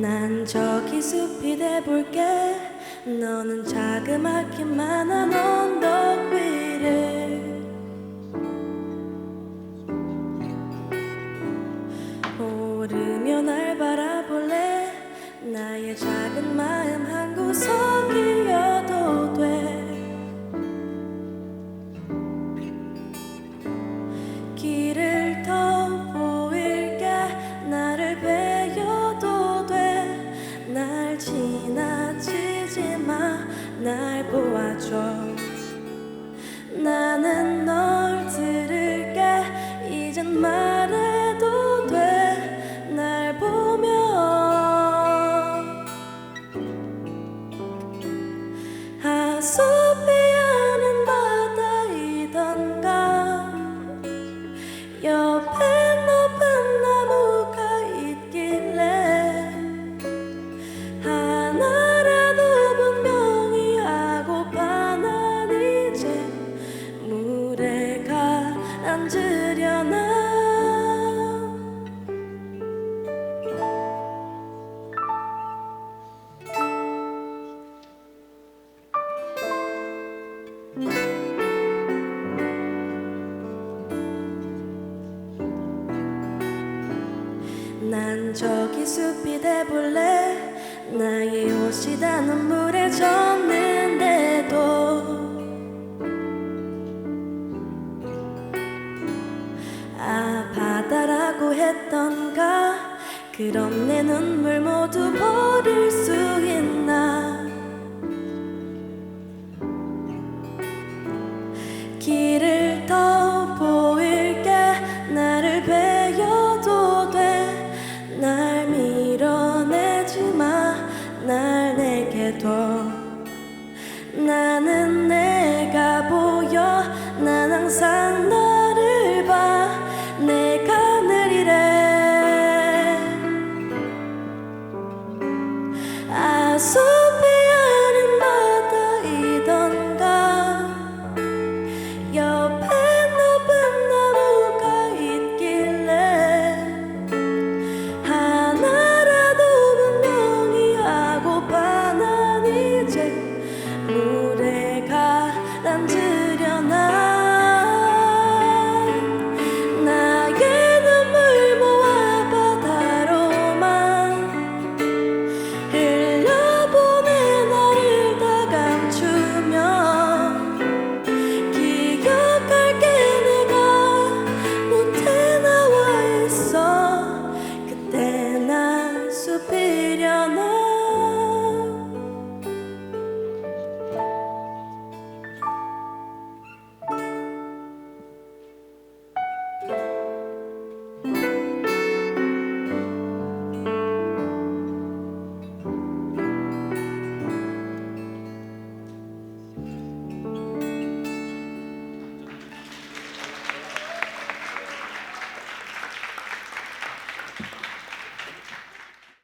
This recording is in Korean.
난 저기 숲이 돼볼게. 너는 자그맣기만 한 언덕 위를. 오르며 날 바라볼래? 나의 작은 마음 한 구석 날 보아줘. 나는 널 들을게. 이젠 말해도 돼. 날 보며 하소피 난 저기 숲이 돼볼래? 나의 옷이 다. 눈물에 젖는데도. 아 바다라고 했던가? 그럼 내 눈물 모두 버릴 수 있나? 길을 난